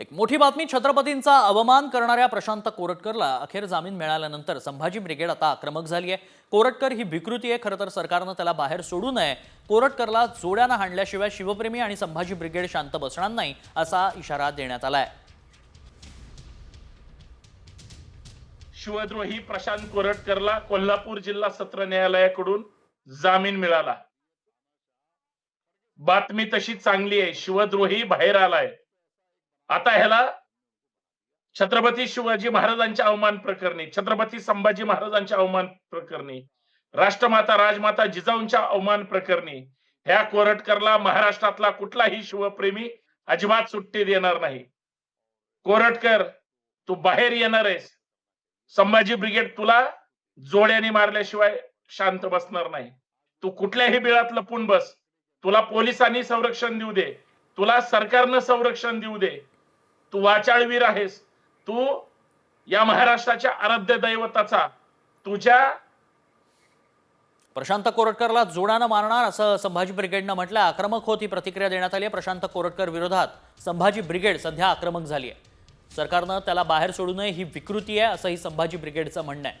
एक मोठी बातमी छत्रपतींचा अवमान करणाऱ्या प्रशांत कोरटकरला अखेर जामीन मिळाल्यानंतर संभाजी ब्रिगेड आता आक्रमक झाली आहे कोरटकर ही विकृती आहे खरं तर सरकारनं त्याला बाहेर सोडू नये. कोरटकरला जोड्यानं हाणल्याशिवाय शिवप्रेमी आणि संभाजी ब्रिगेड शांत बसणार नाही असा इशारा देण्यात आलाय. शिवद्रोही प्रशांत कोरटकरला कोल्हापूर जिल्हा सत्र न्यायालयाकडून जामीन मिळाला. बातमी तशी चांगली आहे शिवद्रोही बाहेर आलाय. आता ह्याला छत्रपती शिवाजी महाराजांच्या अवमान प्रकरणी छत्रपती संभाजी महाराजांच्या अवमान प्रकरणी राष्ट्रमाता राजमाता जिजाऊंच्या अवमान प्रकरणी ह्या कोरटकरला महाराष्ट्रातला कुठलाही शिवप्रेमी अजिबात सुट्टी देणार नाही. कोरटकर तू बाहेर येणार आहेस. संभाजी ब्रिगेड तुला जोड्याने मारल्याशिवाय शांत बसणार नाही. तू कुठल्याही बिळात लपून बस. तुला पोलिसांनी संरक्षण देऊ दे. तुला सरकारनं संरक्षण देऊ दे. तू वाचाळवीर आहेस. तू या महाराष्ट्राच्या आराध्य दैवताचा तुझ्या प्रशांत कोरटकरला जोडानं मारणार असं संभाजी ब्रिगेडनं म्हटलं. आक्रमक होत ही प्रतिक्रिया देण्यात आली आहे. प्रशांत कोरटकर विरोधात संभाजी ब्रिगेड सध्या आक्रमक झाली आहे. सरकारनं त्याला बाहेर सोडू नये ही विकृती आहे असंही संभाजी ब्रिगेडचं म्हणणं आहे.